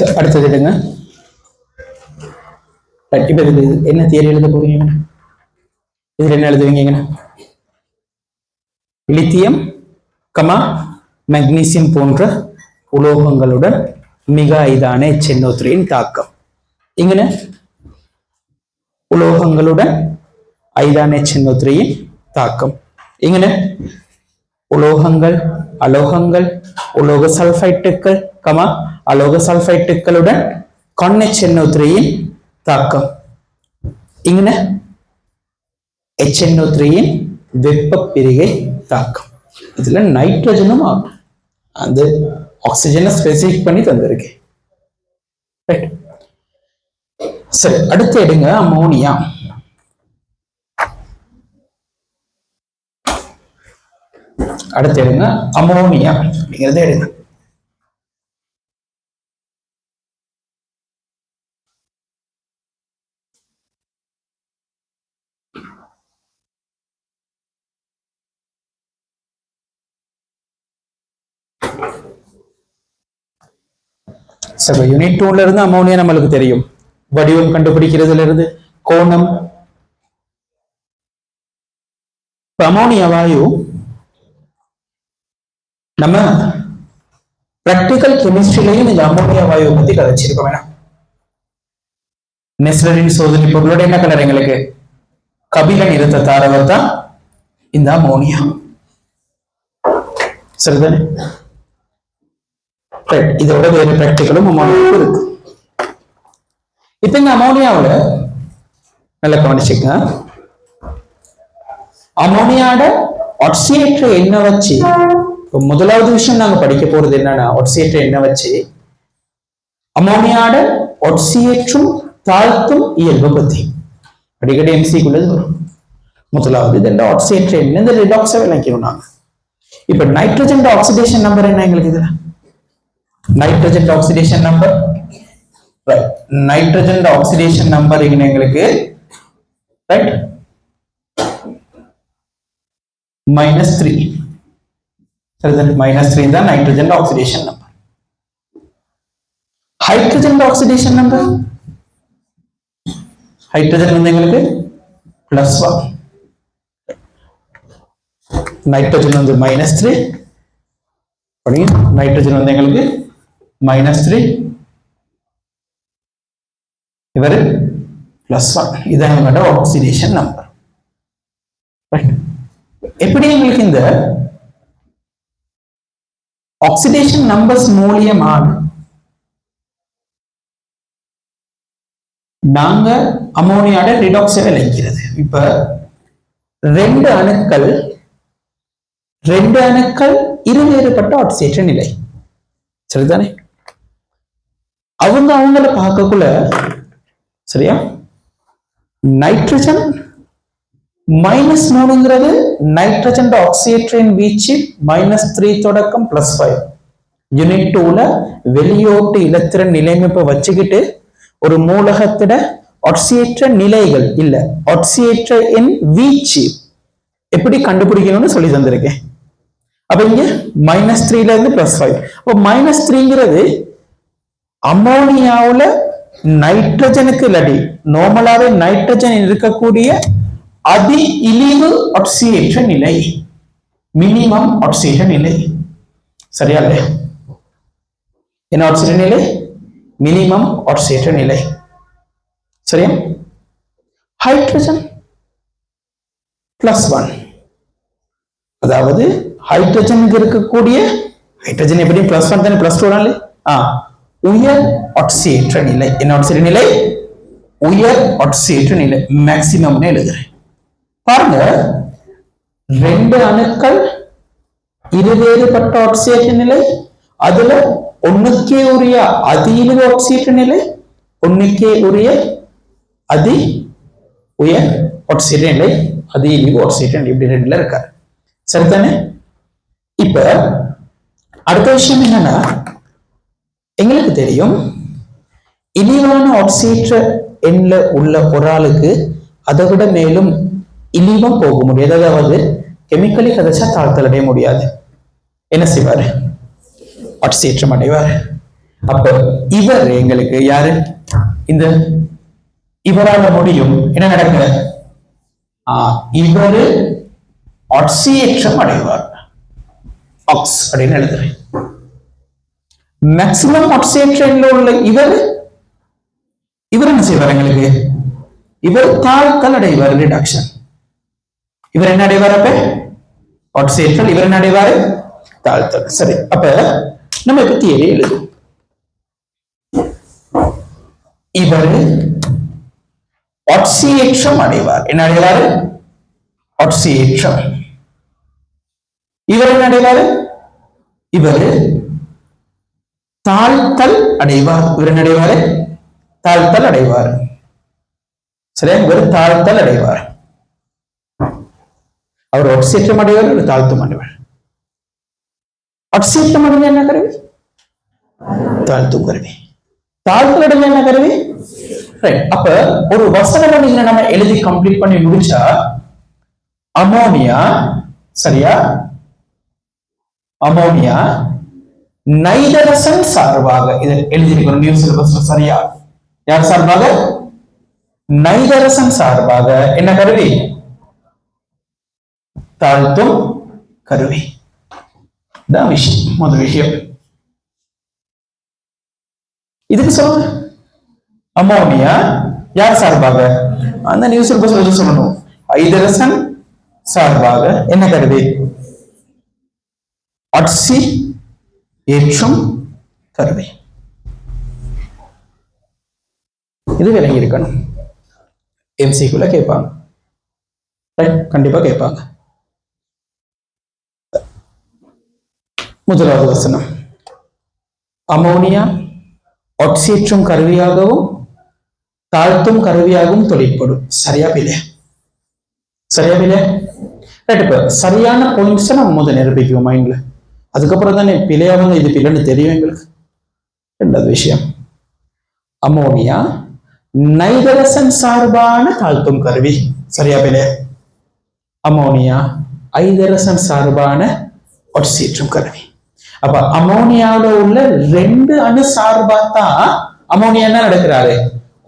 அடுத்தது எடுங்க. Right, இப்ப இது என்ன தியரி எழுத போறீங்க? இதுல என்ன எழுதுவீங்க லித்தியம் கமா மெக்னீசியம் போன்ற உலோகங்களுடன் மிக ஐதான சென்னோத்திரியின் தாக்கம். இங்கன உலோகங்களுடன் ஐதான சென்னோத்திரியின் தாக்கம். இங்கன உலோகங்கள் அலோகங்கள் உலோக சல்ஃபைட்டுகள் கமா அலோக சல்ஃபைட்டுகளுடன் சல்பைட்டுகளுடன் த்ரீயின் தாக்கம். இங்கே எச்என்ஓ த்ரீயின் வெப்ப பிரிகை தாக்கம். இதுல நைட்ரஜனும் ஆகும். அந்த ஆக்சிஜனை ஸ்பெசிஃபிக் பண்ணி தந்திருக்கேன் சரி அடுத்து எடுங்க அமோனியா அடுத்து எடுங்க அமோனியா அப்படிங்கிறத எடுங்க சரி யூனிட் டூல இருந்து அமோனியா நம்மளுக்கு தெரியும். வடிவம் கண்டுபிடிக்கிறதுல இருந்து கோணம் அமோனியா வாயு நம்ம பிராக்டிக்கல் கெமிஸ்ட்ரிலையும் இந்த அமோனியா வாயுவை பத்தி கதைச்சிருக்கோம் வேணாம் நெஸ்லரின் சோதனை பொருளோட என்ன கலர் எங்களுக்கு? கபில நிறத்த தாரவர் தான் இந்த அமோனியா சரிதானே? இதோட வேறு பிராக்டிக்கலும் அமோனியாவும் இருக்கு. இப்ப இந்த அமோனியாவோட நல்லா கவனிச்சுக்கங்க. அமோனியாட ஆக்சியேற்ற எண்ணெய் வச்சு இப்போ முதலாவது விஷயம் நாங்க படிக்க போறது என்னன்னா ஒட்சியேற்ற எண்ணெய் வச்சு அமோனியாட ஒட்சியேற்றும் தாழ்த்தும் இயல்பு பத்தி. அடிக்கடி எம்சிக்குள்ளது வரும். முதலாவது இதெல்லாம் ஆக்சியேற்ற எண்ணெய் இந்த ரிடாக்ஸை விளக்கணும் நாங்க. இப்ப நைட்ரஜன் ஆக்சிடேஷன் நம்பர் என்ன எங்களுக்கு இதுல? Nitrogen oxidation number nitrogen oxidation number என்ன எங்களுக்கு? ரைட் மைனஸ் த்ரீ சரிதான் மைனஸ் த்ரீ தான் nitrogen oxidation number hydrogen oxidation number hydrogen வந்து எங்களுக்கு பிளஸ் ஒன் நைட்ரஜன் வந்து மைனஸ் த்ரீ நைட்ரஜன் வந்து எங்களுக்கு மைனஸ் த்ரீ இவர் பிளஸ் ஒன் இதான் எங்களோட ஆக்சிடேஷன் நம்பர் எப்படி எங்களுக்கு இந்த ஆக்சிடேஷன் நம்பர்ஸ் மூலியமாக நாங்க அமோனியாட ரிடாக்ஸை விளைக்கிறது இப்ப ரெண்டு அணுக்கள் ரெண்டு அணுக்கள் இருவேறுபட்ட ஆக்சிஜன் நிலை. சரிதானே? அவங்க அவங்கள பார்க்கக்குள்ள சரியா? நைட்ரஜன் மைனஸ் மூணுங்கிறது நைட்ரஜன் ஆக்சிஜன் வீச்சு மைனஸ் த்ரீ தொடக்கம் பிளஸ் ஃபைவ் யூனிட் டூல வெளியோட்டு இலத்திரன் நிலைமைப்பை வச்சுக்கிட்டு ஒரு மூலகத்திட ஒட்சியேற்ற நிலைகள் இல்ல ஒட்சியேற்ற என் வீச்சு எப்படி கண்டுபிடிக்கணும்னு சொல்லி தந்திருக்கேன். அப்ப இங்க மைனஸ் த்ரீல இருந்து பிளஸ் ஃபைவ் அப்போ மைனஸ் த்ரீங்கிறது அமோனியாவில் நைட்ரஜனுக்கு இல்லாட்டி நார்மலாவே நைட்ரஜன் இருக்கக்கூடிய அதி இழிவு ஆக்சியேற்ற நிலை. மினிமம் ஆக்சிஜன் நிலை. சரியா இல்லையா என்ன ஆக்சிஜன் நிலை? மினிமம் ஆக்சிஜேற்ற நிலை. சரியா? ஹைட்ரஜன் பிளஸ் ஒன் அதாவது ஹைட்ரஜனுக்கு இருக்கக்கூடிய ஹைட்ரஜன் எப்படி பிளஸ் ஒன் தானே? பிளஸ் டூ ஆ. உயர் ஆக்சியேற்ற நிலை. என்ன ஆக்சியேற்ற நிலை? உயர் ஆக்சியேற்ற நிலை. மேக்சிமம்னு எழுதுறேன். பாருங்க. ரெண்டு அணுக்கள் இருவேறுபட்ட ஆக்சிஜன் நிலை அதுல ஒண்ணுக்கே உரிய அதி ஆக்சிஜன் நிலை ஒண்ணுக்கே உரிய அதி உயர் ஆக்சிஜன் நிலை அதி ஆக்சிஜன் இப்படி ரெண்டுல இருக்காரு. சரிதானே? இப்ப அடுத்த விஷயம் என்னன்னா எங்களுக்கு தெரியும் இழிவான ஆக்சிஜன் எண்ல உள்ள ஒரு ஆளுக்கு அதை விட மேலும் இழிவா போக முடியாது அதாவது கெமிக்கலி கதைச்சா தாழ்த்தல் அடைய முடியாது. என்ன செய்வாரு? ஆட்சியேற்றம் அடைவார். அப்ப இவர் எங்களுக்கு யாரு? இந்த இவரால முடியும். என்ன நடக்குது? ஆஹ் இவரு ஆட்சியேற்றம் அடைவார். ஆக்ஸ் அப்படின்னு எழுதுறேன். மேக்சிமம் ஆட்சியேற்றம்ல உள்ள இவர் இவர் என்ன செய்வார் எங்களுக்கு? இவர் தாழ்த்தல் அடைவார் ரிடக்ஷன் இவர் என்ன அடைவார் அப்ப? ஆட்சியேற்றல் இவர் என்ன அடைவாரு? தாழ்த்தல். சரி அப்ப நம்ம இப்ப தியரி எழுதும் இவர் ஒட்சியேற்றம் அடைவார். என்ன அடைவாரு ஒட்சியேற்றம் இவர் என்ன அடைவாரு இவர் தாழ்த்தல் அடைவார். இவர் என்ன அடைவாரு? தாழ்த்தல் அடைவார். சரியா? இவர் தாழ்த்தல் அடைவார். அவர் ஒட்சேற்றம் அடைவார் இவர் தாழ்த்தும் அடைவார் ஒட்சேற்றம் என்ன கருவி? தாழ்த்தும் கருவி. தாழ்த்தல் என்ன கருவி? ரைட் அப்ப ஒரு வசனம் நீங்க நம்ம எழுதி கம்ப்ளீட் பண்ணி முடிச்சா அமோனியா சரியா? அமோனியா நைதரசன் சார்பாக இதை எழுதியிருக்கிறோம் நியூ சிலபஸ்ல சரியா? யார் சார்பாக? நைதரசன் சார்பாக. என்ன கருவி? தாழ்த்தும் கருவி இதான் விஷயம் முதல் விஷயம். இதுக்கு சொல்லுங்க. அமோனியா யார் சார்பாக? அந்த நியூஸ் சிலபஸ் சொல்லணும். ஐதரசன் சார்பாக என்ன கருவி அட்சி ஏற்றும் கருவி இது விளங்கி இருக்கணும் எம்சிக்குள்ள கேட்பாங்க. கண்டிப்பா கேட்பாங்க. முதலாவது வசனம். அமோனியா ஒட்சேற்றும் கருவியாகவும் தாழ்த்தும் கருவியாகவும் தொழிற்படும். சரியா பிள்ளை? சரியா பிள்ளை? ரைட் இப்ப சரியான பாயிண்ட்ஸை நம்ம முதல் நிரூபிக்குவோம் மைண்ட்ல அதுக்கப்புறம் தானே பிழையா வந்து இது பிள்ளைன்னு தெரியும் எங்களுக்கு. ரெண்டாவது விஷயம். அமோனியா நைதரசன் சார்பான தாழ்த்தும் கருவி. சரியா பிள்ளை? அமோனியா ஐதரசன் சார்பான ஒட்சேற்றும் கருவி. அப்ப அமோனியாவுல உள்ள ரெண்டு அணு சார்பா தான் அமோனியா என்ன நடக்கிறாரு?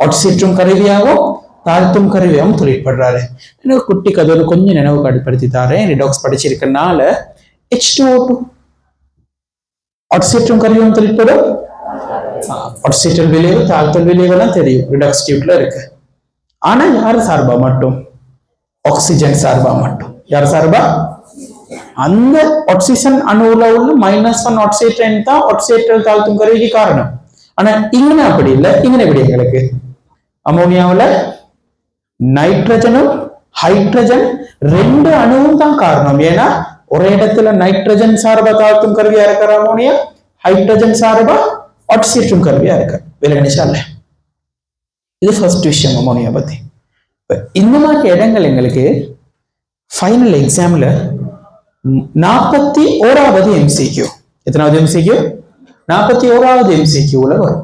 ஒட்சேற்றும் கருவியாகவும் தாழ்த்தும் கருவியாகவும் தொழிற்படுறாரு. எனக்கு குட்டி கதை கொஞ்சம் நினைவு கடுப்படுத்தி தாரேன். Redox படிச்சிருக்கனால H two O two oxygen கருவியும் தொழிற்படும். ஆக்சிஜன் விளைவு தாழ்த்தல் விளைவுலாம் தெரியும். ரிடாக்ஸ் டியூப்ல இருக்கு. ஆனா யார் சார்பா மட்டும்? ஆக்சிஜன் சார்பா மட்டும். யார் சார்பா? அந்த ஆக்சிஜன் அணுவுல உள்ள மைனஸ் ஒன் ஆக்சிஜன் தான் ஆக்சிஜன் தாழ்த்தும் கருவிக்கு காரணம் ஆனா இங்க அப்படி இல்லை இங்க எப்படி எங்களுக்கு அமோனியாவுல நைட்ரஜனும் ஹைட்ரஜன் ரெண்டு அணுவும் தான் காரணம் ஏன்னா ஒரே இடத்துல நைட்ரஜன் சார்பா தாழ்த்தும் கருவியா இருக்கிற அமோனியா ஹைட்ரஜன் சார்பா ஆக்சிஜன் கருவியா இருக்கு விலகணிச்சா இல்ல இது ஃபர்ஸ்ட் விஷயம் அமோனியா பத்தி இந்த மாதிரி இடங்கள் எங்களுக்கு ஃபைனல் எக்ஸாம்ல நாற்பத்தி ஓராவது எம்சிக்யூ எத்தனாவது எம்சிக்யூ நாற்பத்தி ஓராவது எம்சிக்யூல வரும்.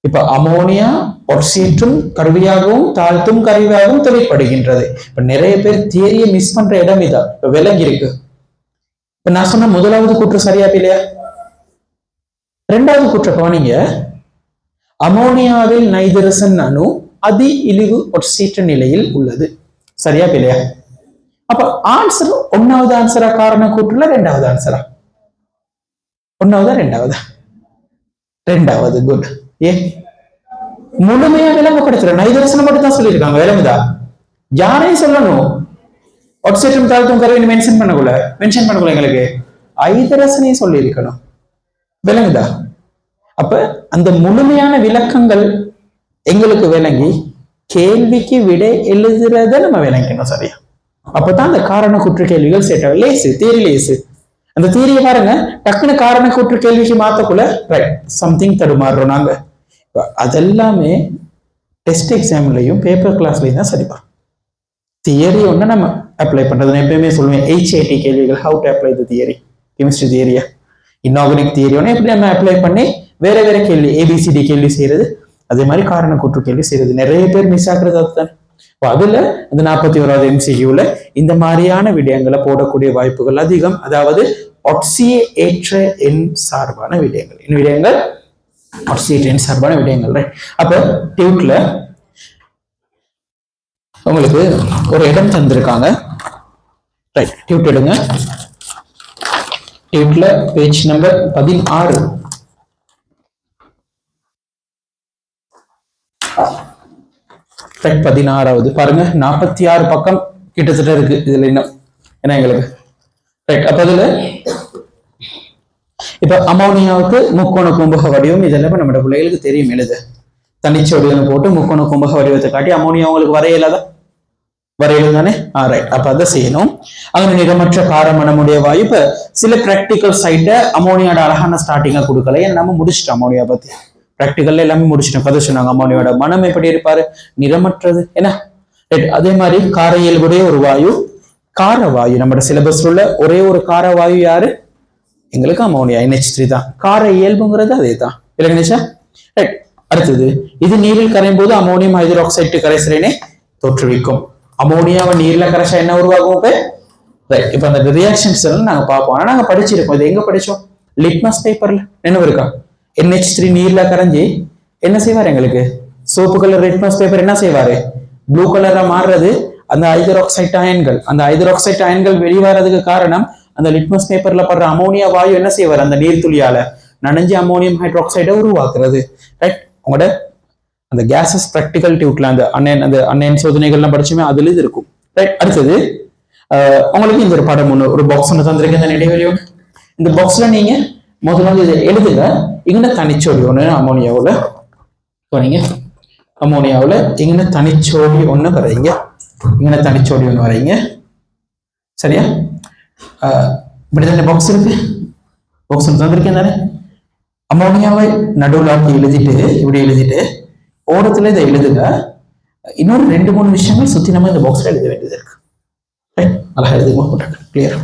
இப்ப அமோனியா ஒட்சீற்றும் கருவியாகவும் தாழ்த்தும் கருவியாகவும் தேவைப்படுகின்றது இப்ப நிறைய பேர் தியரியை மிஸ் பண்ற இடம் இதான் இப்ப விலங்கி இருக்கு. இப்ப நான் சொன்ன முதலாவது கூற்று சரியா இல்லையா? ரெண்டாவது கூற்ற கவனிங்க அமோனியாவில் நைதரசன் அணு அதி இழிவு ஒட்சீற்ற நிலையில் உள்ளது. சரியா இல்லையா? அப்ப ஆன்சர் ஒன்னாவது ஆன்சரா காரண கூற்றுல ரெண்டாவது ஆன்சரா ஒன்னாவதா ரெண்டாவதா? ரெண்டாவது குட் ஏ? முழுமையா விளங்கப்படுத்துறேன் நைதரசனம் மட்டும் தான் சொல்லியிருக்காங்க. விளங்குதா? யாரையும் சொல்லணும். ஒட்சேற்றம் தாழ்த்தும் கருவின்னு மென்ஷன் பண்ணக்குள்ள. மென்ஷன் பண்ணக்குள்ள எங்களுக்கு. ஐதரசனையும் சொல்லியிருக்கணும். விளங்குதா? அப்ப அந்த முழுமையான விளக்கங்கள் எங்களுக்கு விளங்கி கேள்விக்கு விடை எழுதுறத நம்ம விளங்கணும் சரியா? அப்பதான் அந்த காரண குற்ற கேள்விகள் செட் லேசு தேரி லேசு. அந்த தீரியை பாருங்க டக்குனு காரண கூற்று கேள்விக்கு மாத்தக்குள்ள ரைட் சம்திங் தடுமாறுறோம் நாங்க. அதெல்லாமே டெஸ்ட் எக்ஸாம்லையும் பேப்பர் கிளாஸ்லையும் தான் சரிப்பா. தியரி ஒன்று நம்ம அப்ளை பண்றது. நான் எப்பயுமே சொல்லுவேன் ஹெச்ஐடி கேள்விகள் how to apply the theory chemistry தியரியா inorganic theory ஒன்று எப்படி நம்ம அப்ளை பண்ணி வேற வேற கேள்வி ஏபிசிடி கேள்வி செய்யறது அதே மாதிரி காரண கூற்று கேள்வி செய்யறது நிறைய பேர் மிஸ் ஆகுறது அதுதான். இப்போ அதுல இந்த நாற்பத்தி ஓராவது எம்சிக்யூல இந்த மாதிரியான விடயங்களை போடக்கூடிய வாய்ப்புகள் அதிகம். அதாவது ஒட்சியை ஏற்ற எண் சார்பான விடயங்கள். என்ன விடயங்கள்? ஆக்சிஜன் சார்பான விடயங்கள் அப்போ அப்ப டியூட்ல உங்களுக்கு ஒரு இடம் தந்திருக்காங்க. ரைட் டியூட் எடுங்க. டியூட்ல பேஜ் நம்பர் பதினாறு. ரைட் பதினாறாவது. பாருங்க நாற்பத்தி ஆறு பக்கம் கிட்டத்தட்ட இருக்கு இதுல இன்னும். என்ன எங்களுக்கு? ரைட் அப்ப அதுல இப்ப அமோனியாவுக்கு முக்கோண கும்பக வடிவம் இதெல்லாம் நம்ம பிள்ளைகளுக்கு தெரியும் எழுத. தனிச்சு வடிவம் போட்டு முக்கோண கும்பக வடிவத்தை காட்டி அமோனியா உங்களுக்கு வரையலாதா? வரையலும் தானே? ஆ ரைட் அப்ப அதை செய்யணும். அங்க நிறமற்ற காரமணமுடைய வாயு இப்ப சில பிராக்டிக்கல் சைட்ட அமோனியாட அழகான ஸ்டார்டிங்கா கொடுக்கல. ஏன்னா நம்ம முடிச்சிட்டோம் அமோனியா பத்தி. ப்ராக்டிக்கல்ல எல்லாமே முடிச்சிட்டோம் கதை சொன்னாங்க அமோனியோட மனம் எப்படி இருப்பாரு? நிறமற்றது என்ன? ரைட் அதே மாதிரி கார இயல்புடைய ஒரு வாயு கார வாயு நம்மளோட சிலபஸ்ல உள்ள ஒரே ஒரு கார வாயு யாரு? எங்களுக்கு அமோனியா என்ஹெச் த்ரீ தான் கார இயல்புங்கிறது அதே தான் இல்லை கணேஷா ரைட் அடுத்தது இது நீரில் கரையும் போது அமோனியம் ஹைட்ரோக்சைடு கரைசலினை தோற்றுவிக்கும். அமோனியாவை நீர்ல கரைச்சா என்ன உருவாகும் ரைட் இப்போ அந்த ரியாக்ஷன்ஸ் எல்லாம் நாங்கள் பார்ப்போம். ஆனால் நாங்கள் படிச்சிருக்கோம். இது எங்கே படித்தோம் லிட்மஸ் பேப்பரில் நினைவு இருக்கா? என்ஹெச் த்ரீ நீர்ல கரைஞ்சி என்ன செய்வார் எங்களுக்கு? சோப்பு கலர் ரெட்மஸ் பேப்பர் என்ன செய்வாரு? ப்ளூ கலராக மாறுறது அந்த ஹைதராக்சைட் அயன்கள் அந்த ஹைதராக்சைட் அயன்கள் வெளிவரதுக்கு காரணம் அந்த லிட்மஸ் பேப்பர்ல படுற அமோனியா வாயு என்ன செய்வார்? அந்த நீர்த்துளியால நனைஞ்சு அமோனியம் ஹைட்ராக்சைடை உருவாக்குறது. ரைட் உங்களோட அந்த கேசஸ் ப்ராக்டிக்கல் டியூட்ல அந்த அண்ணன் அந்த அண்ணன் சோதனைகள்லாம் படிச்சுமே அதுல இது இருக்கும். ரைட் அடுத்தது உங்களுக்கு இந்த ஒரு படம் ஒன்று ஒரு பாக்ஸ் ஒன்று தந்திருக்கேன் இந்த இடைவெளியோட. இந்த பாக்ஸ்ல நீங்க முதல்ல வந்து இதை எழுதுங்க. இங்கே தனிச்சோடி ஒன்று அமோனியாவில் வரீங்க அமோனியாவில் இங்கே தனிச்சோடி ஒன்று வரைங்க இங்கே தனிச்சோடி ஒன்று வரைங்க சரியா? இப்படி தானே பாக்ஸ் இருக்கு? பாக்ஸ் ஒன்று தந்திருக்கேன் தானே? அமோனியாவை நடுவில் ஆக்கி எழுதிட்டு இப்படி எழுதிட்டு ஓரத்தில் இதை எழுதுங்க. இன்னொரு ரெண்டு மூணு விஷயங்கள் சுற்றி நம்ம இந்த பாக்ஸில் எழுத வேண்டியது இருக்கு. ரைட் அழகா எழுதுங்க கிளியர்